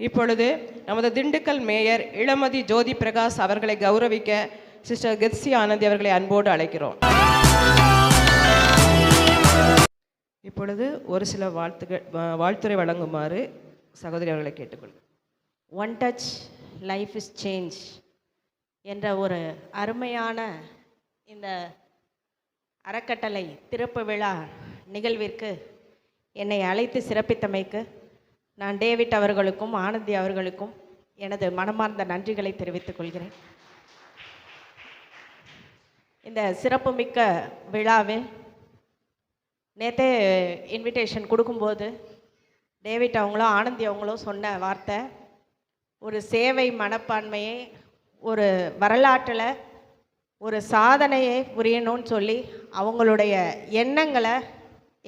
இப்பொழுது நமது திண்டுக்கல் மேயர் இளமதி ஜோதி பிரகாஷ் அவர்களை கௌரவிக்க சிஸ்டர் கெத்சி ஆனந்தி அவர்களை அன்போடு அழைக்கிறோம். இப்பொழுது ஒரு சில வாழ்த்துகள் வாழ்த்துறை வாழ்த்துரை வழங்குமாறு சகோதரி அவர்களை கேட்டுக்கொள்கிறேன் one touch life is change என்ற ஒரு அருமையான இந்த அறக்கட்டளை திறப்பு விழா நிகழ்விற்கு என்னை அழைத்து சிறப்பித்தமைக்கு நான் டேவிட் அவர்களுக்கும் ஆனந்தி அவர்களுக்கும் எனது மனமார்ந்த நன்றிகளை தெரிவித்துக் கொள்கிறேன். இந்த சிறப்புமிக்க விழாவில் நேற்றே இன்விடேஷன் கொடுக்கும்போது டேவிட் அவங்களும் ஆனந்தி அவங்களும் சொன்ன வார்த்தை ஒரு சேவை மனப்பான்மையை ஒரு வரலாற்றில் ஒரு சாதனையை புரியணும்னு சொல்லி அவங்களுடைய எண்ணங்களை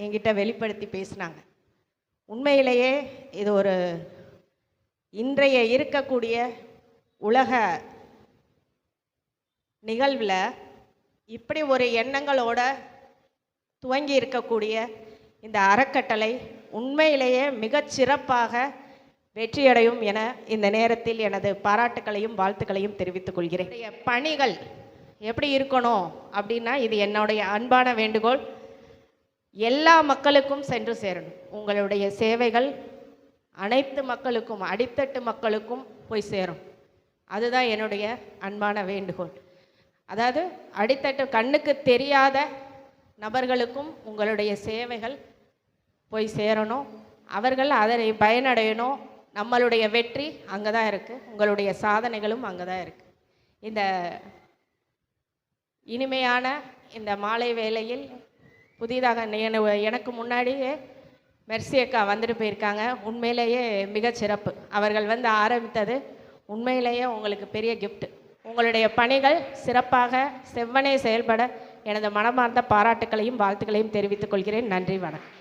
என்கிட்ட வெளிப்படுத்தி பேசினாங்க. உண்மையிலேயே இது ஒரு இன்றைய இருக்கக்கூடிய உலக நிகழ்வில் இப்படி ஒரு எண்ணங்களோட துவங்கி இருக்கக்கூடிய இந்த அறக்கட்டளை உண்மையிலேயே மிகச் சிறப்பாக வெற்றியடையும் என இந்த நேரத்தில் எனது பாராட்டுக்களையும் வாழ்த்துக்களையும் தெரிவித்துக் கொள்கிறேன். பணிகள் எப்படி இருக்கணும் அப்படின்னா இது என்னுடைய அன்பான வேண்டுகோள். எல்லா மக்களுக்கும் சென்று சேரணும். உங்களுடைய சேவைகள் அனைத்து மக்களுக்கும் அடித்தட்டு மக்களுக்கும் போய் சேரும். அதுதான் என்னுடைய அன்பான வேண்டுகோள். அதாவது அடித்தட்டு கண்ணுக்கு தெரியாத நபர்களுக்கும் உங்களுடைய சேவைகள் போய் சேரணும். அவர்கள் அதனை பயனடையணும். நம்மளுடைய வெற்றி அங்கே தான் இருக்குது உங்களுடைய சாதனைகளும் அங்கே தான் இருக்குது இந்த இனிமையான இந்த மாலை வேளையில் புதிதாக எனக்கு முன்னாடியே மெர்சி அக்கா வந்துட்டு போயிருக்காங்க. உண்மையிலேயே மிக சிறப்பு. அவர்கள் வந்து ஆரம்பித்தது உண்மையிலேயே உங்களுக்கு பெரிய கிஃப்ட் உங்களுடைய பணிகள் சிறப்பாக செவ்வனே செயல்பட எனது மனமார்ந்த பாராட்டுக்களையும் வாழ்த்துக்களையும் தெரிவித்துக் கொள்கிறேன். நன்றி வணக்கம்.